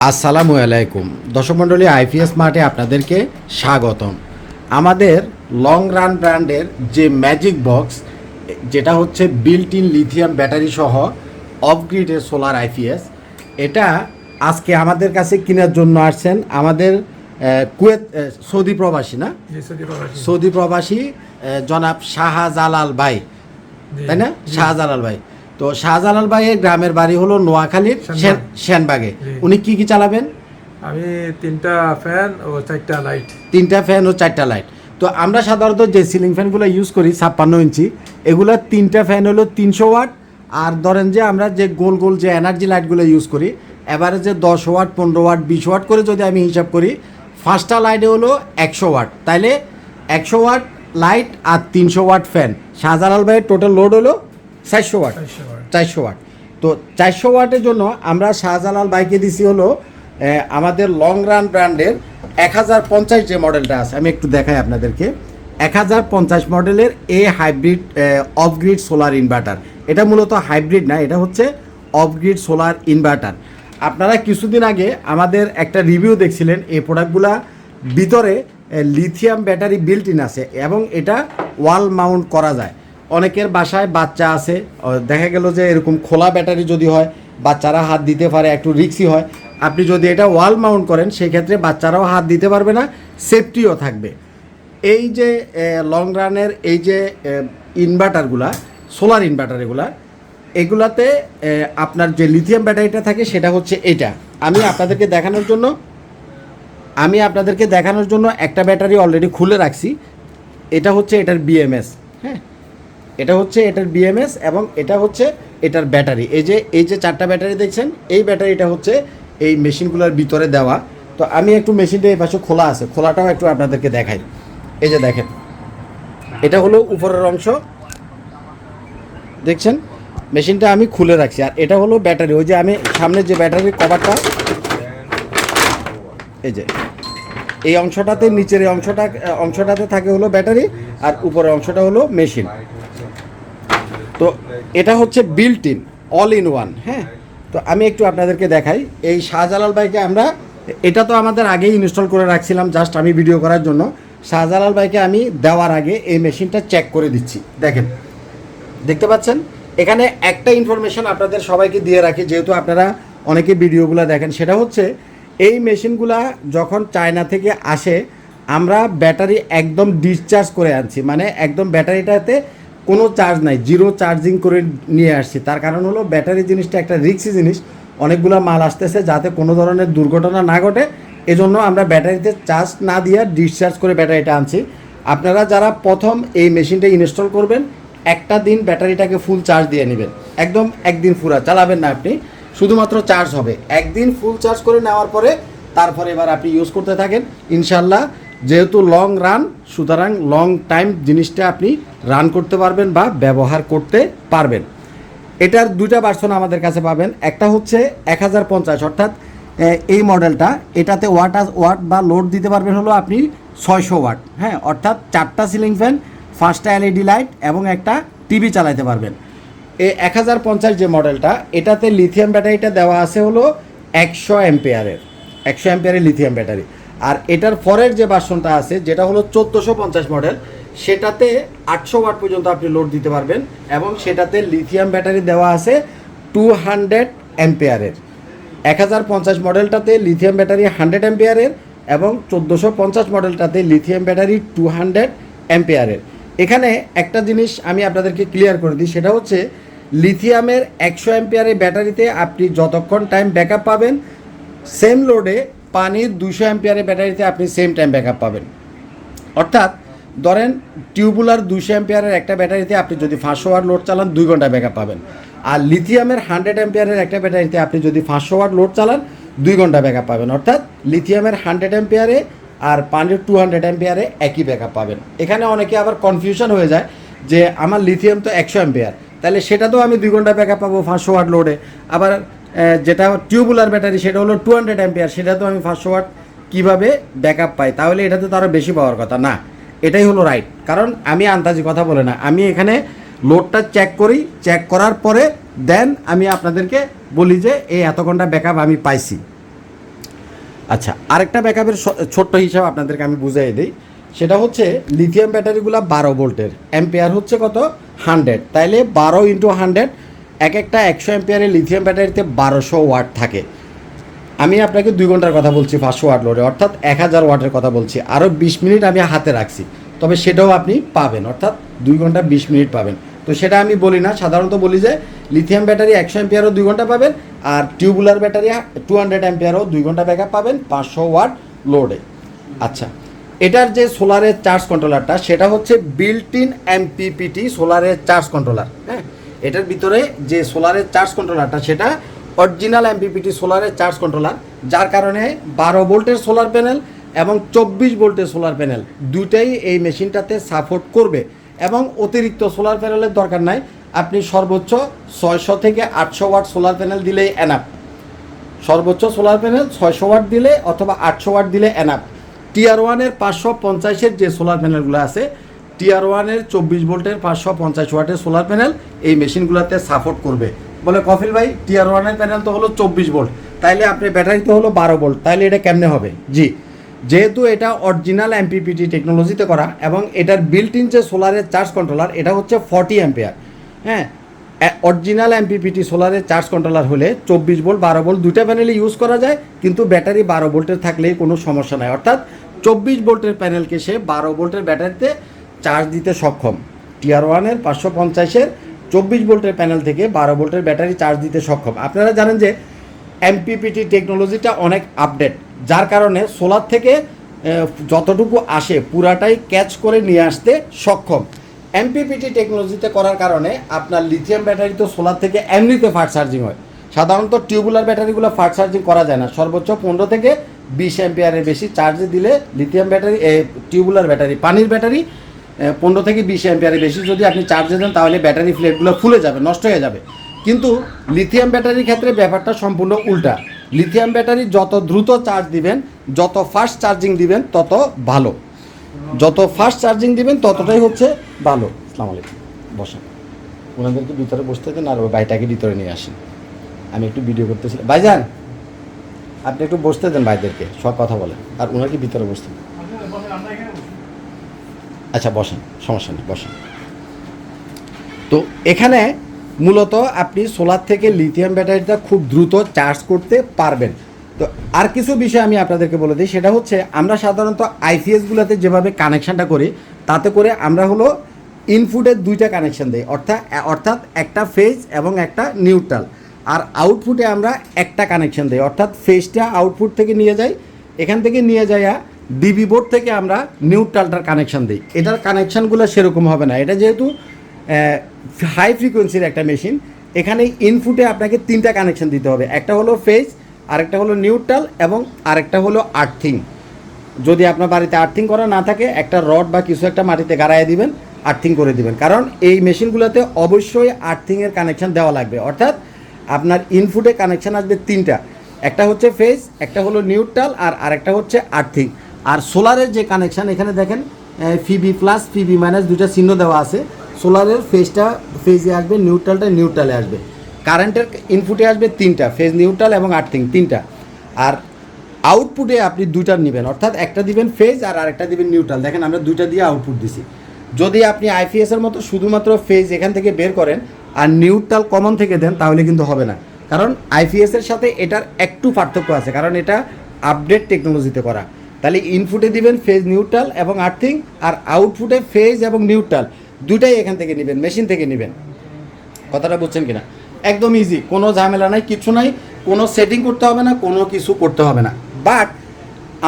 আসসালামু আলাইকুম। দর্শক মণ্ডলী আইপিএস মার্টে আপনাদেরকে স্বাগতম। আমাদের লং রান ব্র্যান্ডের যে ম্যাজিক বক্স যেটা হচ্ছে বিল্ট ইন লিথিয়াম ব্যাটারি সহ অফ গ্রিডের সোলার আইপিএস এটা আজকে আমাদের কাছে কেনার জন্য আসছেন আমাদের কুয়েত সৌদি প্রবাসী না? সৌদি প্রবাসী। জনাব শাহজালাল ভাই। তাই না? শাহজালাল ভাই। তো শাহজালাল ভাইয়ের গ্রামের বাড়ি হলো নোয়াখালীর সেনবাগে। উনি কি কি চালাবেন? আমি তিনটা ফ্যান ও চারটা লাইট। তিনটা ফ্যান ও চারটা লাইট। তো আমরা সাধারণত যে সিলিং ফ্যানগুলো ইউজ করি ছাপ্পান্ন ইঞ্চি এগুলো তিনটা ফ্যান হলো তিনশো ওয়াট। আর ধরেন যে আমরা যে গোল গোল যে এনার্জি লাইটগুলো ইউজ করি এবারে যে দশ ওয়াট পনেরো ওয়াট বিশ ওয়াট করে যদি আমি হিসাব করি ফার্স্টটা লাইটে হলো একশো ওয়াট। তাইলে একশো ওয়াট লাইট আর তিনশো ওয়াট ফ্যান শাহজালাল ভাইয়ের টোটাল লোড হলো চারশো ওয়াট। চারশো ওয়াট। তো চারশো ওয়াটের জন্য আমরা শাহজালাল বাইকে দিছি হলো আমাদের লং রান ব্র্যান্ডের এক হাজার পঞ্চাশ যে মডেলটা আছে আমি একটু দেখাই আপনাদেরকে। এক হাজার পঞ্চাশ মডেলের এ hybrid off grid solar inverter এটা মূলত হাইব্রিড না এটা হচ্ছে অফগ্রিড সোলার ইনভার্টার আপনারা কিছুদিন আগে আমাদের একটা রিভিউ দেখছিলেন এই প্রোডাক্টগুলা ভিতরে লিথিয়াম ব্যাটারি বিল্ট ইন আছে এবং এটা ওয়াল মাউন্ট করা যায়। অনেকের বাসায় বাচ্চা আছে দেখা গেল যে এরকম খোলা ব্যাটারি যদি হয়, বাচ্চারা হাত দিতে পারে, একটু রিক্সি হয়। আপনি যদি এটা ওয়াল মাউন্ট করেন, সেক্ষেত্রে বাচ্চারাও হাত দিতে পারবে না, সেফটিও থাকবে। এই যে লং রানের এই যে ইনভার্টারগুলা সোলার ইনভার্টার এগুলা, এগুলাতে আপনার যে লিথিয়াম ব্যাটারিটা থাকে, সেটা হচ্ছে এটা। আমি আপনাদেরকে দেখানোর জন্য, আমি আপনাদেরকে দেখানোর জন্য একটা ব্যাটারি অলরেডি খুলে রাখছি। এটা হচ্ছে এটার বিএমএস এটা হচ্ছে এটার বিএমএস এবং এটা হচ্ছে এটার ব্যাটারি। এই যে এই যে চারটা ব্যাটারি দেখছেন, এই ব্যাটারিটা হচ্ছে এই মেশিনগুলোর ভিতরে দেওয়া। তো আমি একটু মেশিনটা এই পাশে খোলা আছে, খোলাটাও একটু আপনাদেরকে দেখাই। এই যে দেখেন, এটা হলো উপরের অংশ। দেখছেন? মেশিনটা আমি খুলে রাখছি। আর এটা হলো ব্যাটারি। ওই যে আমি সামনে যে ব্যাটারির কভারটা, এই যে, এই অংশটাতে, নিচের এই অংশটা, অংশটাতে থাকে হলো ব্যাটারি, আর উপরের অংশটা হলো মেশিন। তো এটা হচ্ছে built in all in one হ্যাঁ? তো আমি একটু আপনাদেরকে দেখাই, এই শাহজালাল বাইকে আমরা, এটা তো আমাদের আগেই ইনস্টল করে রাখছিলাম জাস্ট আমি ভিডিও করার জন্য। শাহজালাল বাইকে আমি দেওয়ার আগে এই মেশিনটা চেক করে দিচ্ছি, দেখেন। দেখতে পাচ্ছেন? এখানে একটা ইনফরমেশন আপনাদের সবাইকে দিয়ে রাখি, যেহেতু আপনারা অনেকে ভিডিওগুলো দেখেন, সেটা হচ্ছে, এই মেশিনগুলা যখন চায়না থেকে আসে, আমরা ব্যাটারি একদম ডিসচার্জ করে আনছি মানে একদম ব্যাটারিটাতে কোনো চার্জ নাই জিরো চার্জিং করে নিয়ে আসছি। তার কারণ হলো ব্যাটারি জিনিসটা একটা রিক্সি জিনিস। অনেকগুলো মাল আসতেছে যাতে কোনো ধরনের দুর্ঘটনা না ঘটে। এজন্য আমরা ব্যাটারিতে চার্জ না দিয়ে ডিসচার্জ করে ব্যাটারিটা আনছি। আপনারা যারা প্রথম এই মেশিনটা ইনস্টল করবেন, একটা দিন ব্যাটারিটাকে ফুল চার্জ দিয়ে নেবেন। একদম একদিন পুরা, চালাবেন না আপনি। শুধুমাত্র চার্জ হবে। একদিন ফুল চার্জ করে নেওয়ার পরে তারপরে এবার আপনি ইউজ করতে থাকেন। ইনশাল্লাহ যেহেতু লং রান সুতরাং লং টাইম জিনিসটা আপনি রান করতে পারবেন বা ব্যবহার করতে পারবেন। এটার দুইটা ভার্সন আমাদের কাছে পাবেন। একটা হচ্ছে এক হাজার পঞ্চাশ, অর্থাৎ এই মডেলটা এটাতে ওয়াট ওয়াট বা লোড দিতে পারবেন হলো আপনি ছয়শো ওয়াট হ্যাঁ অর্থাৎ চারটা সিলিং ফ্যান পাঁচটা এলইডি লাইট এবং একটা টিভি চালাতে পারবেন। এই এক হাজার পঞ্চাশ যে মডেলটা এটাতে লিথিয়াম ব্যাটারিটা দেওয়া আছে হলো একশো অ্যাম্পেয়ারের একশো অ্যাম্পেয়ারের লিথিয়াম ব্যাটারি আর এটার পরের যে ভার্সনটা আছে, যেটা হলো চোদ্দোশো পঞ্চাশ মডেল সেটাতে আটশো ওয়াট পর্যন্ত আপনি লোড দিতে পারবেন এবং সেটাতে লিথিয়াম ব্যাটারি দেওয়া আছে টু হান্ড্রেড অ্যাম্পেয়ারের এক হাজার পঞ্চাশ মডেলটাতে লিথিয়াম ব্যাটারি হান্ড্রেড অ্যাম্পেয়ারের এবং চোদ্দোশো পঞ্চাশ মডেলটাতে লিথিয়াম ব্যাটারি টু হান্ড্রেড অ্যাম্পেয়ারের এখানে একটা জিনিস আমি আপনাদেরকে ক্লিয়ার করে দিই, সেটা হচ্ছে লিথিয়ামের একশো অ্যাম্পিয়ারের ব্যাটারিতে আপনি যতক্ষণ টাইম ব্যাকআপ পাবেন সেম লোডে পানির দুশো অ্যাম্পিয়ারের ব্যাটারিতে আপনি সেম টাইম ব্যাকআপ পাবেন। অর্থাৎ ধরেন টিউবুলার দুশো অ্যাম্পিয়ারের একটা ব্যাটারিতে আপনি যদি পাঁচশো ওয়াট লোড চালান, দুই ঘণ্টা ব্যাকআপ পাবেন। আর লিথিয়ামের হান্ড্রেড অ্যাম্পিয়ারের একটা ব্যাটারিতে আপনি যদি পাঁচশো ওয়াট লোড চালান, দুই ঘণ্টা ব্যাকআপ পাবেন। অর্থাৎ লিথিয়ামের হান্ড্রেড অ্যাম্পিয়ারে আর পানির টু হান্ড্রেড অ্যাম্পিয়ারে একই ব্যাকআপ পাবেন। এখানে অনেকে আবার কনফিউশন হয়ে যায় যে আমার লিথিয়াম তো একশো অ্যাম্পিয়ার তাহলে সেটা তো আমি দুই ঘণ্টা ব্যাকআপ পাবো পাঁচশো ওয়াট লোডে। আবার যেটা টিউবুলার ব্যাটারি সেটা হলো টু হান্ড্রেড অ্যাম্পিয়ার সেটা তো আমি পাঁচশো ওয়াট কীভাবে ব্যাকআপ পাই? তাহলে এটাতে তো আরও বেশি পাওয়ার কথা। না, এটাই হলো রাইট কারণ আমি আন্দাজি কথা বলে না। আমি এখানে লোডটা চেক করি চেক করার পরে দেন আমি আপনাদেরকে বলি যে এই এত ঘণ্টা ব্যাকআপ আমি পাইছি। আচ্ছা আরেকটা ব্যাকআপের ছোট্ট হিসাব আপনাদেরকে আমি বুঝাই দিই। সেটা হচ্ছে লিথিয়াম ব্যাটারিগুলো বারো ভোল্টের অ্যাম্পিয়ার হচ্ছে কত? হান্ড্রেড তাইলে বারো ইন্টু হান্ড্রেড এক একটা একশো অ্যাম্পিয়ারের লিথিয়াম ব্যাটারিতে বারোশো ওয়াট থাকে। আমি আপনাকে দুই ঘণ্টার কথা বলছি, পাঁচশো ওয়াট লোডে অর্থাৎ এক হাজার ওয়াটের কথা বলছি। আরও বিশ মিনিট আমি হাতে রাখছি। তবে সেটাও আপনি পাবেন, অর্থাৎ দুই ঘণ্টা বিশ মিনিট পাবেন। তো সেটা আমি বলি না, সাধারণত বলি যে লিথিয়াম ব্যাটারি একশো অ্যাম্পিয়ারও দুই ঘণ্টা পাবেন আর টিউবুলার ব্যাটারি টু হান্ড্রেড অ্যাম্পিয়ারও দুই ঘণ্টা ব্যাকআপ পাবেন পাঁচশো ওয়াট লোডে আচ্ছা এটার যে সোলারের চার্জ কন্ট্রোলারটা সেটা হচ্ছে বিল্ট ইন এমপিপিটি সোলারের চার্জ কন্ট্রোলার হ্যাঁ? এটার ভিতরে যে সোলারের চার্জ কন্ট্রোলারটা, সেটা অরিজিনাল এমপিপিটি সোলারের চার্জ কন্ট্রোলার, যার কারণে বারো ভোল্টের সোলার প্যানেল এবং চব্বিশ ভোল্টের সোলার প্যানেল দুইটাই এই মেশিনটাতে সাপোর্ট করবে। এবং অতিরিক্ত সোলার প্যানেলের দরকার নাই, আপনি সর্বোচ্চ ছয়শো থেকে আটশো ওয়াট সোলার প্যানেল দিলেই এনাফ সর্বোচ্চ সোলার প্যানেল ছয়শো ওয়াট দিলে অথবা আটশো ওয়াট দিলে এনাফ টিআর ওয়ানের পাঁচশো পঞ্চাশের যে সোলার প্যানেলগুলো আছে টিআর ওয়ানের চব্বিশ ভোল্টের পাঁচশো পঞ্চাশ ওয়াটের সোলার প্যানেল এই মেশিনগুলোতে সাপোর্ট করবে। বলে কফিল ভাই টিআর ওয়ানের প্যানেল তো হলো চব্বিশ ভোল্ট। তাইলে আপনি ব্যাটারি তো হলো বারো ভোল্ট। তাইলে এটা কেমনে হবে? জি, যেহেতু এটা অরিজিনাল এমপিপিটি টেকনোলজিতে করা এবং এটার বিল্ট ইন যে সোলারের চার্জ কন্ট্রোলার এটা হচ্ছে ফর্টি অ্যাম্পিয়ার হ্যাঁ অরিজিনাল এমপিপিটি সোলারের চার্জ কন্ট্রোলার হলে চব্বিশ ভোল্ট, বারো ভোল্ট দুটা প্যানেলে ইউজ করা যায়, কিন্তু ব্যাটারি বারো ভোল্টের থাকলেই কোনো সমস্যা নাই। অর্থাৎ চব্বিশ ভোল্টের প্যানেলকে সে বারো ভোল্টের ব্যাটারিতে চার্জ দিতে সক্ষম। টিআর ওয়ানের পাঁচশো পঞ্চাশের চব্বিশ ভোল্টের প্যানেল থেকে বারো ভোল্টের ব্যাটারি চার্জ দিতে সক্ষম। আপনারা জানেন যে এমপিপিটি টেকনোলজিটা অনেক আপডেট যার কারণে সোলার থেকে যতটুকু আসে পুরাটাই ক্যাচ করে নিয়ে আসতে সক্ষম। এমপিপিটি টেকনোলজিতে করার কারণে আপনার লিথিয়াম ব্যাটারি তো সোলার থেকে এমনিতে ফাস্ট চার্জিং হয়। সাধারণত টিউবুলার ব্যাটারিগুলো ফাস্ট চার্জিং করা যায় না। সর্বোচ্চ পনেরো থেকে বিশ অ্যাম্পিয়ারের বেশি চার্জে দিলে লিথিয়াম ব্যাটারি টিউবুলার ব্যাটারি পানির ব্যাটারি পনেরো থেকে বিশ অ্যাম্পিয়ারের বেশি। যদি আপনি চার্জে দেন, তাহলে ব্যাটারি প্লেটগুলো ফুলে যাবে, নষ্ট হয়ে যাবে। কিন্তু লিথিয়াম ব্যাটারির ক্ষেত্রে ব্যাপারটা সম্পূর্ণ উল্টা। লিথিয়াম ব্যাটারি যত দ্রুত চার্জ দিবেন, যত ফাস্ট চার্জিং দিবেন, তত ভালো। যত ফাস্ট চার্জিং দিবেন, ততটাই হচ্ছে ভালো। আসসালামু আলাইকুম। বসেন। ওনাদেরকে ভিতরে বসতে দেন আর ওই বাইটাকে ভিতরে নিয়ে আসেন। আমি একটু ভিডিও করতেছিলাম। ভাইজান, আপনি একটু বসতে দেন ভাইদেরকে, সব কথা বলেন। আর ওনাকে ভিতরে বসতে দেন। আচ্ছা বসেন, সমস্যা নেই, বসেন। তো এখানে মূলত আপনি সোলার থেকে লিথিয়াম ব্যাটারিটা খুব দ্রুত চার্জ করতে পারবেন। তো আর কিছু বিষয় আমি আপনাদেরকে বলে দিই, সেটা হচ্ছে আমরা সাধারণত আইপিএসগুলোতে যেভাবে কানেকশানটা করি, তাতে করে আমরা হলো ইনপুটের দুইটা কানেকশন দিই, অর্থাৎ অর্থাৎ একটা ফেজ এবং একটা নিউট্রাল আর আউটপুটে আমরা একটা কানেকশন দিই, অর্থাৎ ফেজটা আউটপুট থেকে নিয়ে যাই, এখান থেকে নিয়ে যাইয়া ডিবি বোর্ড থেকে আমরা নিউট্রালটার কানেকশান দিই। এটার কানেকশানগুলো সেরকম হবে না। এটা যেহেতু হাই ফ্রিকোয়েন্সির একটা মেশিন এখানে ইনপুটে আপনাকে তিনটা কানেকশান দিতে হবে। একটা হলো ফেজ আরেকটা হলো নিউট্রাল এবং আরেকটা হলো আর্থিং যদি আপনার বাড়িতে আর্থিং করা না থাকে, একটা রড বা কিছু একটা মাটিতে গাড়ায় দিবেন আর্থিং করে দিবেন। কারণ এই মেশিনগুলোতে অবশ্যই আর্থিংয়ের কানেকশান দেওয়া লাগবে। অর্থাৎ আপনার ইনপুটে কানেকশান আসবে তিনটা। একটা হচ্ছে ফেজ একটা হলো নিউট্রাল আর আরেকটা হচ্ছে আর্থিং আর সোলারের যে কানেকশান এখানে দেখেন ফিবি প্লাস ফিবি মাইনাস দুইটা চিহ্ন দেওয়া আছে। সোলারের ফেজটা ফেজে আসবে নিউট্রালটা নিউট্রালে আসবে। কারেন্টের ইনপুটে আসবে তিনটা ফেজ নিউট্রাল এবং আর্থিং তিনটা। আর আউটপুটে আপনি দুইটা নেবেন, অর্থাৎ একটা দিবেন ফেজ আর আরেকটা দিবেন নিউট্রাল দেখেন, আমরা দুইটা দিয়ে আউটপুট দিছি। যদি আপনি আইপিএস এর মতো শুধুমাত্র ফেজ এখান থেকে বের করেন আর নিউট্রাল কমন থেকে দেন, তাহলে কিন্তু হবে না। কারণ আইপিএস এর সাথে এটার একটু পার্থক্য আছে, কারণ এটা আপডেট টেকনোলজিতে করা। তাহলে ইনপুটে দিবেন ফেজ নিউট্রাল এবং আর্থিং আর আউটপুটে ফেজ এবং নিউট্রাল দুটাই এখান থেকে নেবেন মেশিন থেকে নেবেন। কথাটা বুঝছেন কিনা? একদম ইজি কোনো ঝামেলা নাই, কিছু নাই। কোনো সেটিং করতে হবে না, কোনো কিছু করতে হবে না। বাট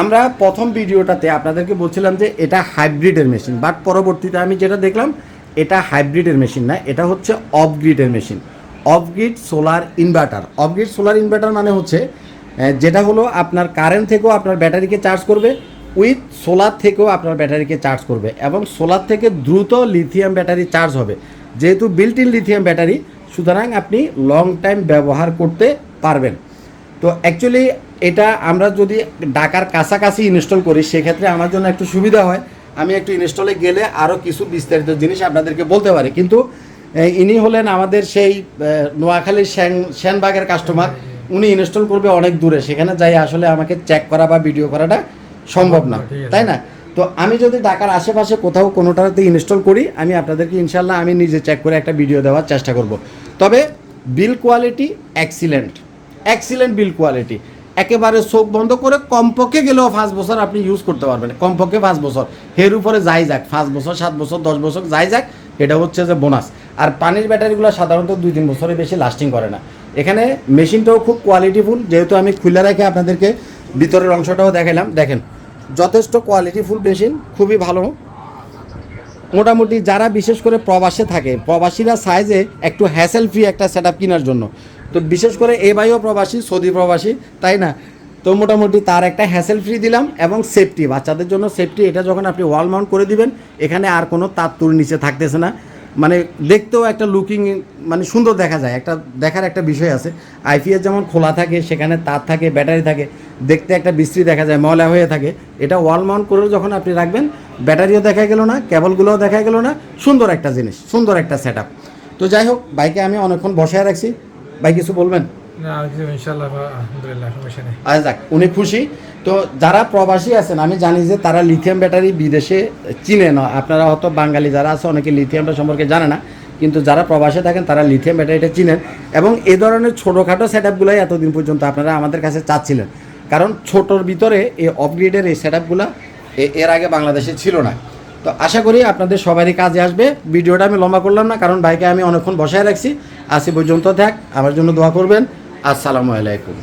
আমরা প্রথম ভিডিওটাতে আপনাদেরকে বলছিলাম যে এটা হাইব্রিডের মেশিন বাট পরবর্তীতে আমি যেটা দেখলাম, এটা হাইব্রিডের মেশিন না, এটা হচ্ছে off গ্রিডের machine off grid solar inverter off grid solar inverter মানে হচ্ছে যেটা হলো আপনার কারেন্ট থেকেও আপনার ব্যাটারিকে চার্জ করবে উইথ সোলার থেকেও আপনার ব্যাটারিকে চার্জ করবে এবং সোলার থেকে দ্রুত লিথিয়াম ব্যাটারি চার্জ হবে। যেহেতু বিল্ট ইন লিথিয়াম ব্যাটারি সুতরাং আপনি লং টাইম ব্যবহার করতে পারবেন। তো অ্যাকচুয়ালি এটা আমরা যদি ঢাকার কাছাকাছি ইনস্টল করি, সেক্ষেত্রে আমার জন্য একটু সুবিধা হয়। আমি একটু ইনস্টলে গেলে আরও কিছু বিস্তারিত জিনিস আপনাদেরকে বলতে পারি। কিন্তু ইনি হলেন আমাদের সেই নোয়াখালীর শ্যান, শ্যানবাগের কাস্টমার উনি ইনস্টল করবে অনেক দূরে। সেখানে যাই আসলে আমাকে চেক করা বা ভিডিও করাটা সম্ভব না তাই না? তো আমি যদি ঢাকার আশেপাশে কোথাও কোনোটাতে ইনস্টল করি আমি আপনাদেরকে ইনশাল্লাহ আমি নিজে চেক করে একটা ভিডিও দেওয়ার চেষ্টা করব। তবে build quality excellent excellent build quality একেবারে চোখ বন্ধ করে কমপক্ষে গেলেও পাঁচ বছর আপনি ইউজ করতে পারবেন। কমপক্ষে পাঁচ বছর। এর উপরে যাই যাক পাঁচ বছর সাত বছর দশ বছর যাই যাক এটা হচ্ছে যে বোনাস আর পানির ব্যাটারিগুলো সাধারণত দুই তিন বছরের বেশি লাস্টিং করে না। এখানে মেশিনটাও খুব কোয়ালিটিফুল যেহেতু আমি খুলে রেখে আপনাদেরকে ভিতরের অংশটাও দেখালাম দেখেন, যথেষ্ট কোয়ালিটিফুল মেশিন খুবই ভালো। মোটামুটি যারা বিশেষ করে প্রবাসে থাকে, প্রবাসীরা সাইজে একটু হ্যাসেল ফ্রি একটা সেট কেনার জন্য। তো বিশেষ করে এ বাইও প্রবাসী, সৌদি প্রবাসী, তাই না? তো মোটামুটি তার একটা হ্যাসেল ফ্রি দিলাম এবং সেফটি বাচ্চাদের জন্য সেফটি এটা যখন আপনি ওয়াল মাউন্ট করে দিবেন, এখানে আর কোনো তুর নিচে থাকতেছে না। মানে দেখতেও একটা লুকিং মানে সুন্দর দেখা যায়। একটা দেখার একটা বিষয় আছে। আইপিএস যেমন খোলা থাকে, সেখানে তার থাকে, ব্যাটারি থাকে, দেখতে একটা বিশ্রী দেখা যায়, ময়লা হয়ে থাকে। এটা ওয়াল মাউন্ট করেও যখন আপনি রাখবেন, ব্যাটারিও দেখা গেল না কেবলগুলোও দেখা গেল না, সুন্দর একটা জিনিস, সুন্দর একটা সেট তো যাই হোক বাইকে আমি অনেকক্ষণ বসায় রাখছি। বাইক কিছু বলবেন? আচ্ছা যাক, উনি খুশি। তো যারা প্রবাসী আছেন, আমি জানি যে তারা লিথিয়াম ব্যাটারি বিদেশে চিনে না। আপনারা হয়তো বাঙালি যারা আছে, অনেকে লিথিয়ামটা সম্পর্কে জানে না। কিন্তু যারা প্রবাসে থাকেন, তারা লিথিয়াম ব্যাটারিটা চিনেন। এবং এই ধরনের ছোটোখাটো সেট আপগুলোই এতদিন পর্যন্ত আপনারা আমাদের কাছে চাচ্ছিলেন। কারণ ছোটোর ভিতরে এই অফগ্রিডের এই সেট আপগুলো এর আগে বাংলাদেশে ছিল না। তো আশা করি আপনাদের সবারই কাজে আসবে। ভিডিওটা আমি লম্বা করলাম না, কারণ বাইকে আমি অনেকক্ষণ বসায় রাখছি। আসি পর্যন্ত থাক, আমার জন্য দোয়া করবেন। আসসালামু আলাইকুম।